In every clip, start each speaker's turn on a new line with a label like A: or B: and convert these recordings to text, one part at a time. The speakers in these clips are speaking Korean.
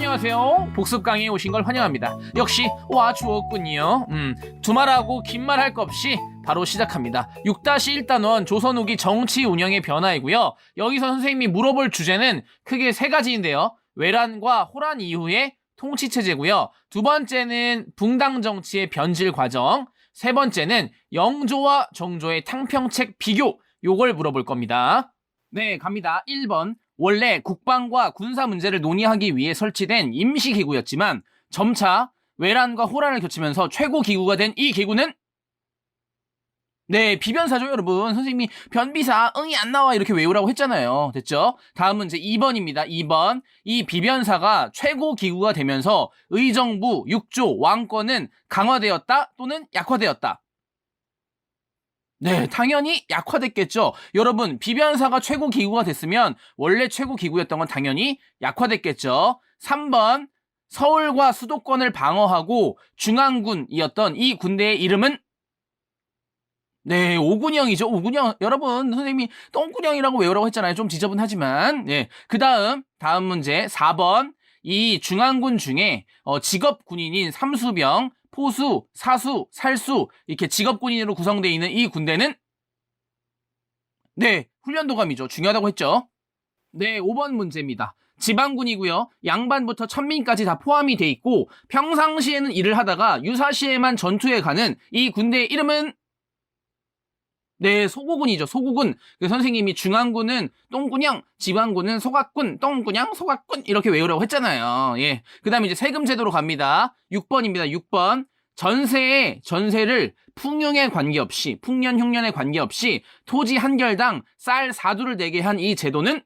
A: 안녕하세요. 복습 강의에 오신 걸 환영합니다. 역시 와 주었군요. 음, 두말하고 긴 말할거 없이 바로 시작합니다. 6-1단원 조선 후기 정치 운영의 변화이고요. 여기서 선생님이 물어볼 주제는 크게 세 가지인데요. 외란과 호란 이후의 통치 체제고요. 두 번째는 붕당 정치의 변질 과정. 세 번째는 영조와 정조의 탕평책 비교. 요걸 물어볼 겁니다. 네, 갑니다. 1번. 원래 국방과 군사 문제를 논의하기 위해 설치된 임시 기구였지만 점차 외란과 호란을 거치면서 최고 기구가 된 이 기구는 네, 비변사죠, 여러분. 선생님이 변비사, 응이 안 나와 이렇게 외우라고 했잖아요. 됐죠? 다음 문제 2번입니다. 2번. 이 비변사가 최고 기구가 되면서 의정부, 육조, 왕권은 강화되었다 또는 약화되었다. 네, 당연히 약화됐겠죠. 여러분, 비변사가 최고 기구가 됐으면 원래 최고 기구였던 건 당연히 약화됐겠죠. 3번. 서울과 수도권을 방어하고 중앙군이었던 이 군대의 이름은 네, 오군형이죠. 오군형. 여러분, 선생님이 똥군형이라고 외우라고 했잖아요. 좀 지저분하지만. 네. 그 다음, 다음 문제 4번. 이 중앙군 중에 어, 직업 군인인 삼수병, 포수, 사수, 살수 이렇게 직업 군인으로 구성되어 있는 이 군대는 네, 훈련도감이죠. 중요하다고 했죠. 네, 5번 문제입니다. 지방군이고요. 양반부터 천민까지 다 포함이 돼 있고 평상시에는 일을 하다가 유사시에만 전투에 가는 이 군대의 이름은 네, 소고군이죠. 소고군. 그 선생님이 중앙군은 똥군양, 지방군은 소각군, 똥군양, 소각군 이렇게 외우라고 했잖아요. 예. 그다음에 이제 세금 제도로 갑니다. 6번입니다. 6번. 전세에 전세를 풍용에 관계없이 풍년 흉년에 관계없이 토지 한 결당 쌀 사두를 내게 한 이 제도는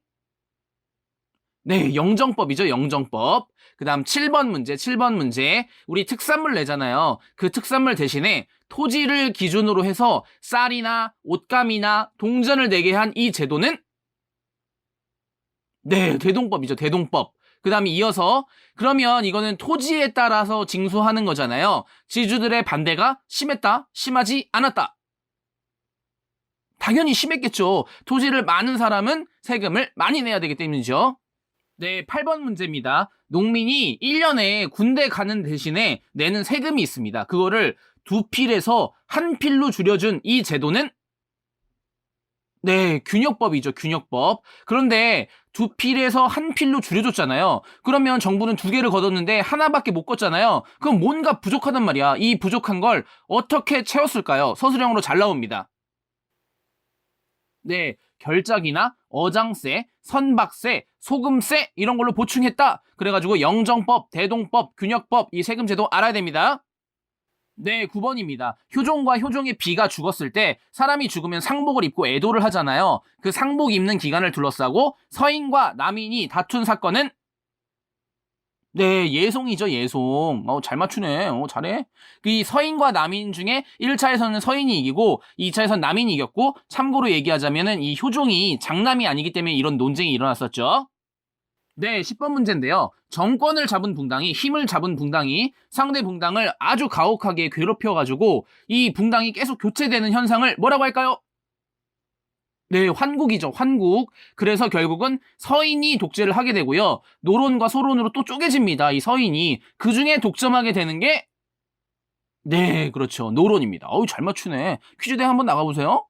A: 네, 영정법이죠. 영정법. 그 다음 7번 문제, 7번 문제. 우리 특산물 내잖아요. 그 특산물 대신에 토지를 기준으로 해서 쌀이나 옷감이나 동전을 내게 한 이 제도는 네, 대동법이죠. 대동법. 그 다음에 이어서 그러면 이거는 토지에 따라서 징수하는 거잖아요. 지주들의 반대가 심했다, 심하지 않았다. 당연히 심했겠죠. 토지를 많은 사람은 세금을 많이 내야 되기 때문이죠. 네, 8번 문제입니다. 농민이 1년에 군대 가는 대신에 내는 세금이 있습니다. 그거를 두 필에서 한 필로 줄여준 이 제도는 네, 균역법이죠, 균역법. 그런데 두 필에서 한 필로 줄여줬잖아요. 그러면 정부는 두 개를 걷었는데 하나밖에 못 걷잖아요. 그럼 뭔가 부족하단 말이야. 이 부족한 걸 어떻게 채웠을까요? 서술형으로 잘 나옵니다. 네, 결작이나 어장세, 선박세, 소금세 이런 걸로 보충했다. 그래가지고 영정법, 대동법, 균역법 이 세금 제도 알아야 됩니다. 네, 9번입니다. 효종과 효종의 비가 죽었을 때 사람이 죽으면 상복을 입고 애도를 하잖아요. 그 상복 입는 기간을 둘러싸고 서인과 남인이 다툰 사건은 네, 예송이죠, 예송. 어, 잘 맞추네. 어, 잘해. 이 서인과 남인 중에 1차에서는 서인이 이기고 2차에서는 남인이 이겼고 참고로 얘기하자면은 이 효종이 장남이 아니기 때문에 이런 논쟁이 일어났었죠. 네, 10번 문제인데요. 정권을 잡은 붕당이 힘을 잡은 붕당이 상대 붕당을 아주 가혹하게 괴롭혀가지고 이 붕당이 계속 교체되는 현상을 뭐라고 할까요? 네, 환국이죠, 환국. 그래서 결국은 서인이 독재를 하게 되고요. 노론과 소론으로 또 쪼개집니다, 이 서인이. 그 중에 독점하게 되는 게, 네, 그렇죠. 노론입니다. 어우, 잘 맞추네. 퀴즈대 한번 나가보세요.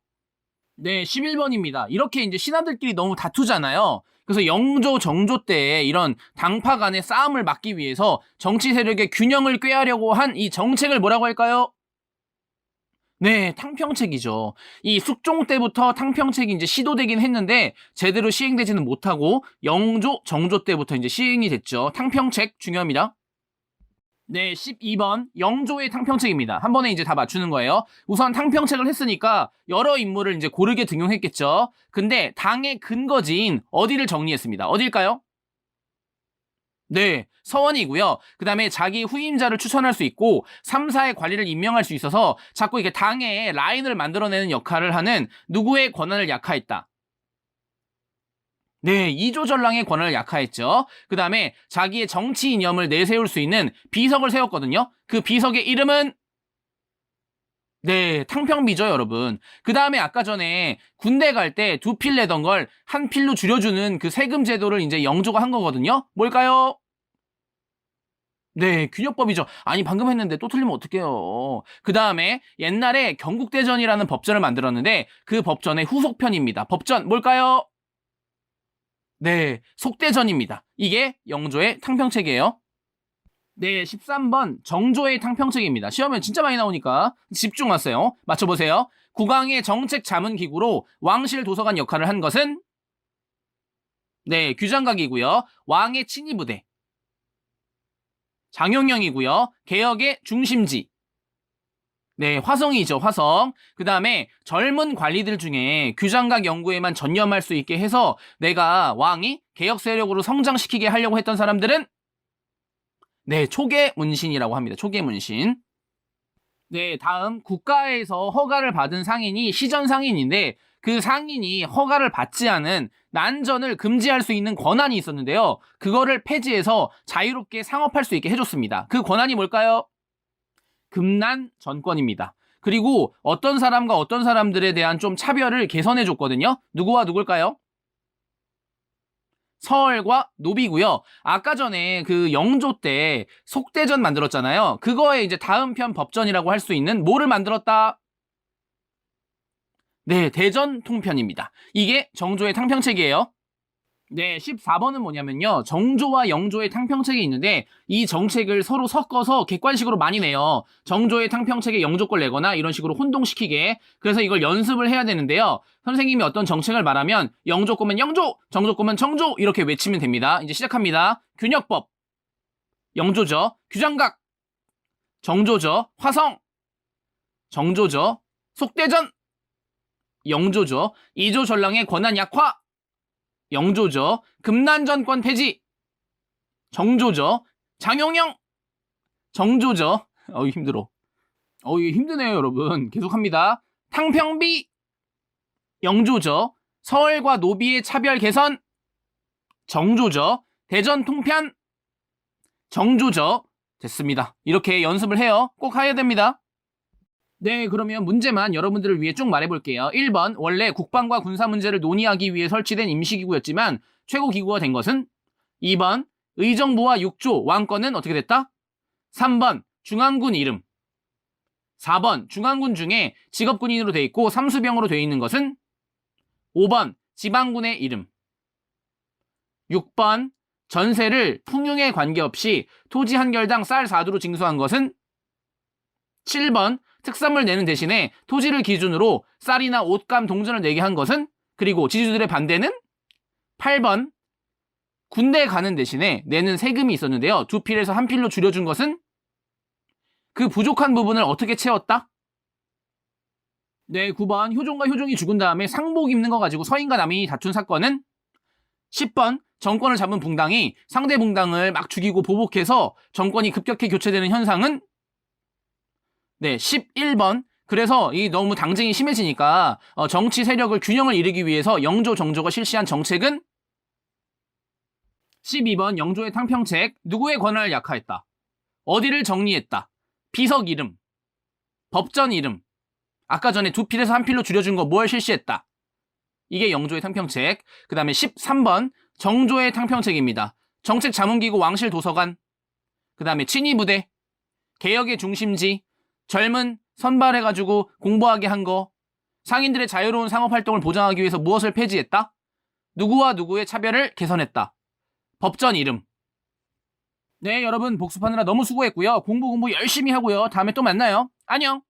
A: 네, 11번입니다. 이렇게 이제 신하들끼리 너무 다투잖아요. 그래서 영조, 정조 때 이런 당파 간의 싸움을 막기 위해서 정치 세력의 균형을 꾀하려고 한 이 정책을 뭐라고 할까요? 네, 탕평책이죠. 이 숙종 때부터 탕평책이 이제 시도되긴 했는데 제대로 시행되지는 못하고 영조, 정조 때부터 이제 시행이 됐죠. 탕평책 중요합니다. 네, 12번 영조의 탕평책입니다. 한 번에 이제 다 맞추는 거예요. 우선 탕평책을 했으니까 여러 인물을 이제 고르게 등용했겠죠. 근데 당의 근거지인 어디를 정리했습니다. 어딜까요? 네, 서원이고요. 그 다음에 자기 후임자를 추천할 수 있고 3사의 관리를 임명할 수 있어서 자꾸 이게 당의 라인을 만들어내는 역할을 하는 누구의 권한을 약화했다. 네, 이조전랑의 권한을 약화했죠. 그 다음에 자기의 정치 이념을 내세울 수 있는 비석을 세웠거든요. 그 비석의 이름은 네, 탕평비죠, 여러분. 그 다음에 아까 전에 군대 갈 때 두 필 내던 걸 한 필로 줄여주는 그 세금 제도를 이제 영조가 한 거거든요. 뭘까요? 네, 균역법이죠. 아니, 방금 했는데 또 틀리면 어떡해요. 그 다음에 옛날에 경국대전이라는 법전을 만들었는데 그 법전의 후속편입니다. 법전 뭘까요? 네, 속대전입니다. 이게 영조의 탕평책이에요. 네, 13번 정조의 탕평책입니다. 시험에 진짜 많이 나오니까 집중하세요. 맞춰보세요. 국왕의 정책 자문 기구로 왕실 도서관 역할을 한 것은 네, 규장각이고요. 왕의 친위 부대. 장용영이고요. 개혁의 중심지. 네, 화성이죠, 화성. 그 다음에 젊은 관리들 중에 규장각 연구에만 전념할 수 있게 해서 내가 왕이 개혁 세력으로 성장시키게 하려고 했던 사람들은 네, 초계 문신이라고 합니다. 초계 문신. 네, 다음 국가에서 허가를 받은 상인이 시전 상인인데 그 상인이 허가를 받지 않은 난전을 금지할 수 있는 권한이 있었는데요. 그거를 폐지해서 자유롭게 상업할 수 있게 해줬습니다. 그 권한이 뭘까요? 금난 전권입니다. 그리고 어떤 사람과 어떤 사람들에 대한 좀 차별을 개선해 줬거든요. 누구와 누굴까요? 서얼과 노비고요. 아까 전에 그 영조 때 속대전 만들었잖아요. 그거에 이제 다음 편 법전이라고 할 수 있는 뭐를 만들었다? 네, 대전 통편입니다. 이게 정조의 탕평책이에요. 네, 14번은 뭐냐면요. 정조와 영조의 탕평책이 있는데 이 정책을 서로 섞어서 객관식으로 많이 내요. 정조의 탕평책에 영조 걸 내거나 이런 식으로 혼동시키게. 그래서 이걸 연습을 해야 되는데요. 선생님이 어떤 정책을 말하면 영조 거면 영조, 정조 거면 정조 이렇게 외치면 됩니다. 이제 시작합니다. 균역법. 영조죠. 규장각. 정조죠. 화성. 정조죠. 속대전. 영조죠. 이조 전랑의 권한 약화. 영조죠. 금난전권 폐지. 정조죠. 장용영. 정조죠. 어우 힘들어. 어 이게 힘드네요, 여러분. 계속합니다. 탕평비. 영조죠. 서울과 노비의 차별 개선. 정조죠. 대전 통편. 정조죠. 됐습니다. 이렇게 연습을 해요. 꼭 해야 됩니다. 네, 그러면 문제만 여러분들을 위해 쭉 말해볼게요. 1번, 원래 국방과 군사 문제를 논의하기 위해 설치된 임시기구였지만 최고 기구가 된 것은? 2번, 의정부와 육조, 왕권은 어떻게 됐다? 3번, 중앙군 이름. 4번, 중앙군 중에 직업군인으로 돼 있고 삼수병으로 돼 있는 것은? 5번, 지방군의 이름. 6번, 전세를 풍흉에 관계없이 토지 한 결당 쌀 4두로 징수한 것은? 7번, 특산물 내는 대신에 토지를 기준으로 쌀이나 옷감 동전을 내게 한 것은? 그리고 지주들의 반대는? 8번, 군대 가는 대신에 내는 세금이 있었는데요. 두 필에서 한 필로 줄여준 것은? 그 부족한 부분을 어떻게 채웠다? 네, 9번, 효종과 효종이 죽은 다음에 상복 입는 거 가지고 서인과 남인이 다툰 사건은? 10번, 정권을 잡은 붕당이 상대 붕당을 막 죽이고 보복해서 정권이 급격히 교체되는 현상은? 네, 11번. 그래서 이 너무 당쟁이 심해지니까 어, 정치 세력을 균형을 이루기 위해서 영조 정조가 실시한 정책은 12번 영조의 탕평책 누구의 권한을 약화했다. 어디를 정리했다. 비석 이름. 법전 이름. 아까 전에 두 필에서 한 필로 줄여준 거 뭘 실시했다. 이게 영조의 탕평책. 그 다음에 13번 정조의 탕평책입니다. 정책 자문기구 왕실 도서관. 그 다음에 친위부대. 개혁의 중심지. 젊은 선발해가지고 공부하게 한 거, 상인들의 자유로운 상업활동을 보장하기 위해서 무엇을 폐지했다? 누구와 누구의 차별을 개선했다. 법전 이름. 네, 여러분 복습하느라 너무 수고했고요. 공부 공부 열심히 하고요. 다음에 또 만나요. 안녕!